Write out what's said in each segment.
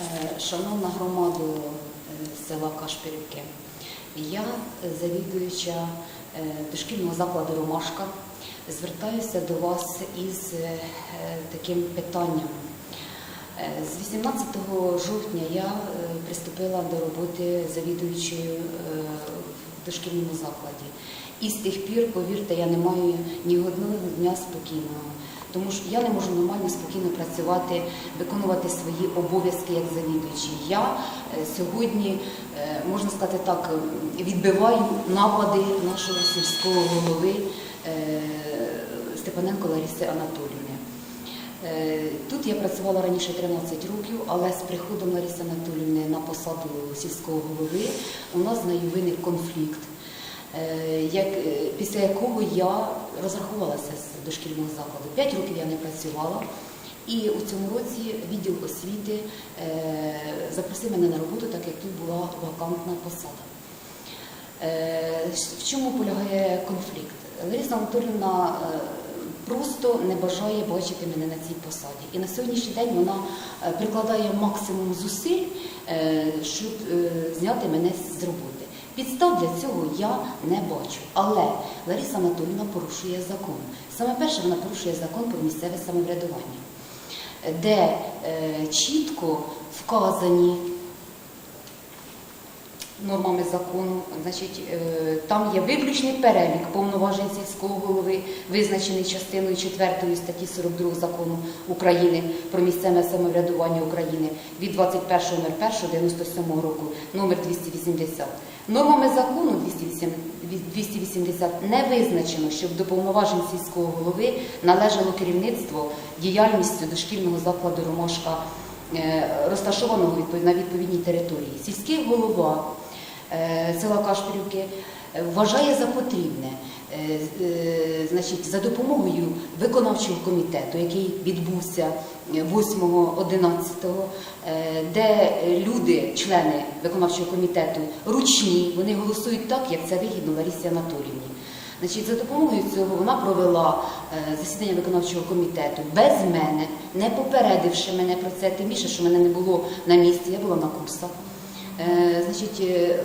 Е, Шановна громаду е, села Кашпірівки, я, е, завідуюча дошкільного закладу Ромашка, звертаюся до вас із таким питанням. З 18 жовтня я приступила до роботи завідуючою в дошкільному закладі. І з тих пір, повірте, я не маю ні одного дня спокійного. Тому що я не можу нормально спокійно працювати, виконувати свої обов'язки як завідуючий. Я е, сьогодні, е, можна сказати так, е, відбиваю напади нашого сільського голови Степаненко Лариси Анатоліївни. Е, Тут я працювала раніше 13 років, але з приходом Лариси Анатоліївни на посаду сільського голови у нас з нею виник конфлікт, після якого я розрахувалася з дошкільного закладу. П'ять років я не працювала. І у цьому році відділ освіти е, запросив мене на роботу, так як тут була вакантна посада. Е, В чому полягає конфлікт? Лариса Анатолівна е, просто не бажає бачити мене на цій посаді. І на сьогоднішній день вона прикладає максимум зусиль, щоб зняти мене з роботи. Підстав для цього я не бачу. Але Лариса Анатолівна порушує закон. Саме перше, вона порушує закон про місцеве самоврядування, де е, чітко вказані нормами закону. Значить, е, там є виключний перелік повноважень сільського голови, визначений частиною 4 статті 42 закону України про місцеве самоврядування України від 21.01.97 року, номер 280. Нормами закону 208 280 не визначено, щоб до повноважень сільського голови належало керівництво діяльністю дошкільного закладу Ромашка, е, розташованого на відповідній території. Сільський голова села Кашпірівки е, вважає за потрібне, е, е, значить, за допомогою виконавчого комітету, який відбувся е, 8.11, е, де люди, члени виконавчого комітету, ручні, вони голосують так, як це вигідно Ларісі Анатоліївні. Значить, за допомогою цього вона провела е, засідання виконавчого комітету без мене, не попередивши мене про це, тим більше, що мене не було на місці, я була на курсах. Е, значить, е,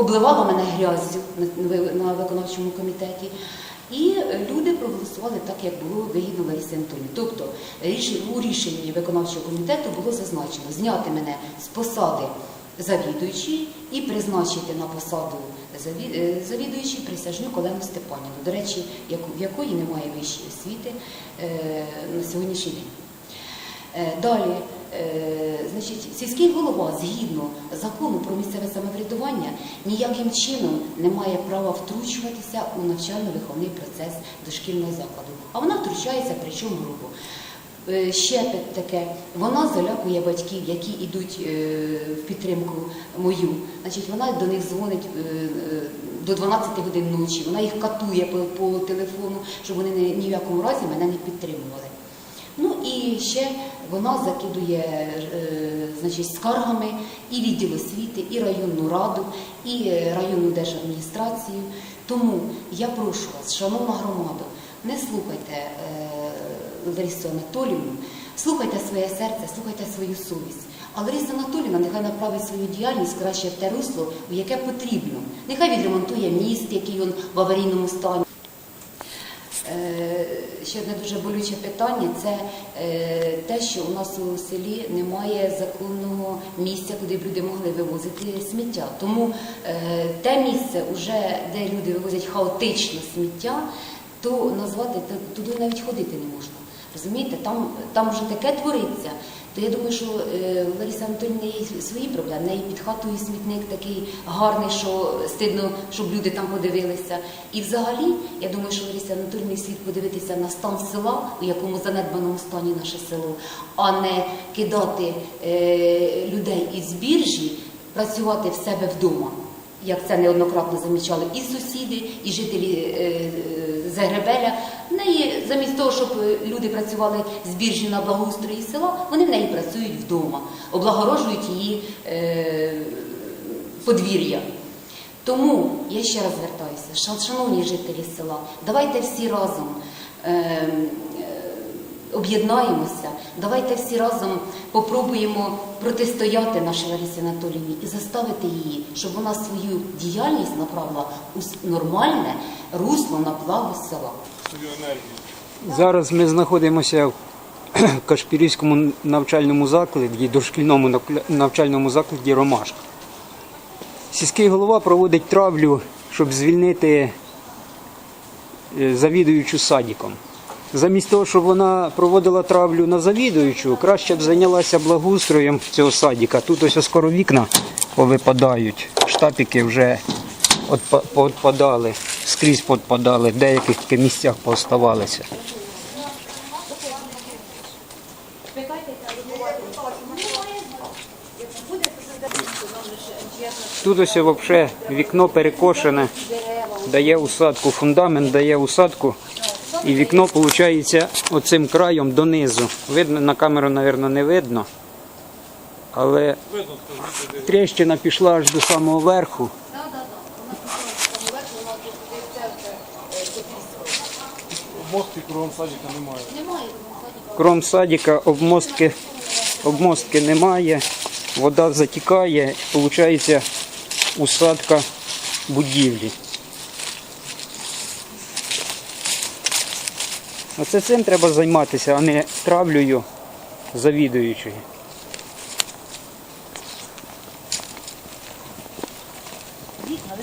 обливала мене грязю на, на виконавчому комітеті. І люди проголосували так, як було вигідно Ларисі Антоні. Тобто у рішенні виконавчого комітету було зазначено зняти мене з посади завідуючої і призначити на посаду е, завідуючої присяжнюк Олену Степанівну, до речі, в якої немає вищої освіти е, на сьогоднішній день. Е, Далі, значить, сільський голова згідно закону про місцеве самоврядування ніяким чином не має права втручуватися у навчально-виховний процес дошкільного закладу. А вона втручається, причому грубо. Е, Ще таке, вона залякує батьків, які йдуть е, в підтримку мою. Значить, вона до них дзвонить е, е, до 12 годин ночі, вона їх катує по, по телефону, щоб вони ні в якому разі мене не підтримували. Ну і ще вона закидує е, значить, скаргами і відділ освіти, і районну раду, і е, районну держадміністрацію. Тому я прошу вас, шановна громада, не слухайте е, Ларису Анатоліївну, слухайте своє серце, слухайте свою совість. А Лариса Анатоліївна нехай направить свою діяльність краще в те русло, в яке потрібно. Нехай відремонтує міст, який він в аварійному стані. Ще одне дуже болюче питання це е, те, що у нас у селі немає законного місця, куди б люди могли вивозити сміття. Тому е, те місце, де люди вивозять хаотично сміття, то назвати туди навіть ходити не можна. Розумієте, там вже таке твориться. То я думаю, що е, у Ларіси є свої проблеми. В неї під хатою смітник такий гарний, що стидно, щоб люди там подивилися. І взагалі, я думаю, що Ларісі Анатоліївні слід подивитися на стан села, у якому занедбаному стані наше село, а не кидати е, людей із біржі, працювати в себе вдома. Як це неоднократно замічали і сусіди, і жителі е, Загребеля. Неї замість того, щоб е, люди працювали з біржі на благоустрої села, вони в неї працюють вдома, облагорожують її е, подвір'я. Тому я ще раз звертаюся, шановні жителі села, давайте всі разом е, е, об'єднаємося. Давайте всі разом попробуємо протистояти нашій Ларисі Анатоліївні і заставити її, щоб вона свою діяльність направила у нормальне русло на благо села. Свою енергію. Зараз ми знаходимося в Кашпірівському навчальному закладі, дошкільному навчальному закладі Ромашка. Сільський голова проводить травлю, щоб звільнити е, завідуючу садиком. Замість того, щоб вона проводила травлю на завідуючу, краще б зайнялася благоустроєм цього садика. Тут ось скоро вікна повипадають, штапики вже поотпадали, скрізь поотпадали, в деяких місцях пооставалися. Тут ось взагалі вікно перекошене, дає усадку, фундамент дає усадку, і вікно виходить оцим краєм донизу. Видно, на камеру, мабуть, не видно. Але тріщина пішла аж до самого верху. Мостки кругом садика немає. Кром садика обмостки, обмостки немає, вода затікає, виходить усадка будівлі. Оце цим треба займатися, а не травлею завідуючої. Вікна,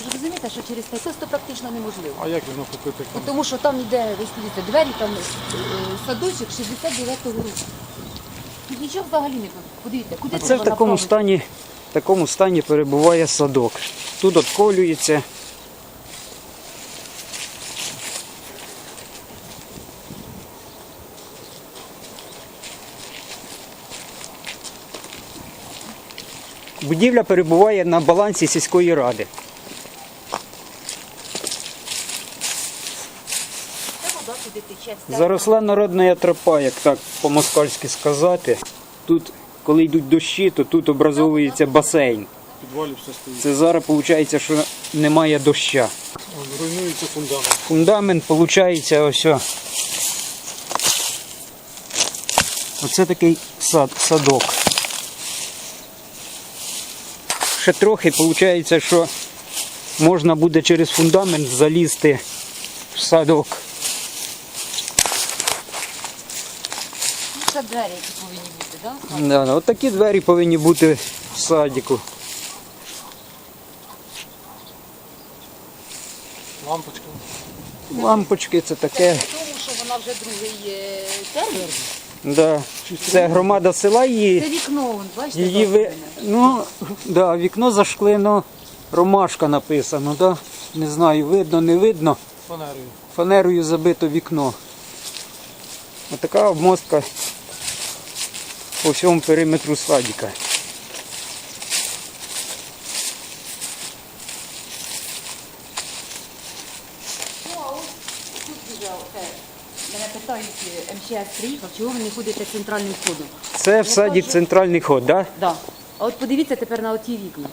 ви що через те просто практично неможливо. А як його купити? Тому що там йде, ви дивіться, двері, там е, садочок 69-го року. Тут нічого взагалі не подивіться, куди А це треба в такому направити? стані, в такому стані перебуває садок. Тут отколюється. Будівля перебуває на балансі сільської ради. Це вода туди тече, все. Заросла народна тропа, як так по-москальськи сказати. Тут, коли йдуть дощі, то тут образовується басейн. Підвалі все стоїть. Це зараз виходить, що немає доща. Руйнується фундамент. Фундамент виходить ось. Оце такий сад, садок. Ще трохи виходить, що можна буде через фундамент залізти в садок. Це двері, які повинні бути, так? Да, да, от такі двері повинні бути в садіку. Лампочка. Лампочки це таке. Тому що вона вже другий е, термін. Да. Це громада села її. Це вікно, вон, бачите? Її ви... зашклене? ну, да, вікно зашклено, ромашка написано, да? не знаю, видно, не видно. Фанерою. Фанерою забито вікно. Отака обмостка по всьому периметру садика. Ну, мене питають, е, МЧС приїхав, чого ви не ходите центральним входом? Це в садик центральний ход, так? Да? Да. А от подивіться тепер на оті вікна.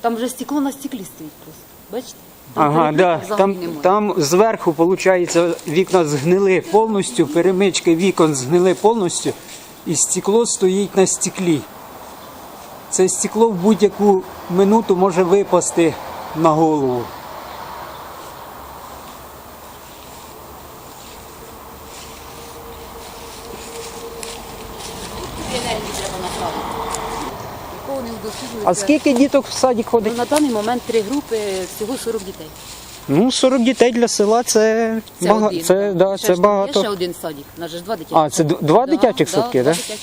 Там вже стекло на стеклі стоїть просто. Бачите? Там Ага, да. Там, немає. там зверху, виходить, вікна згнили повністю, перемички вікон згнили повністю, і стекло стоїть на стеклі. Це стекло в будь-яку минуту може випасти на голову. А скільки діток в садик Ну, ходить? на даний момент три групи, всього 40 дітей. Ну, 40 дітей для села це, Це бага... один. це, да, Ще це ж там Є багато. ще один садик. У нас же ж два дитячі. А, це д- два дитячих садки, да? садки.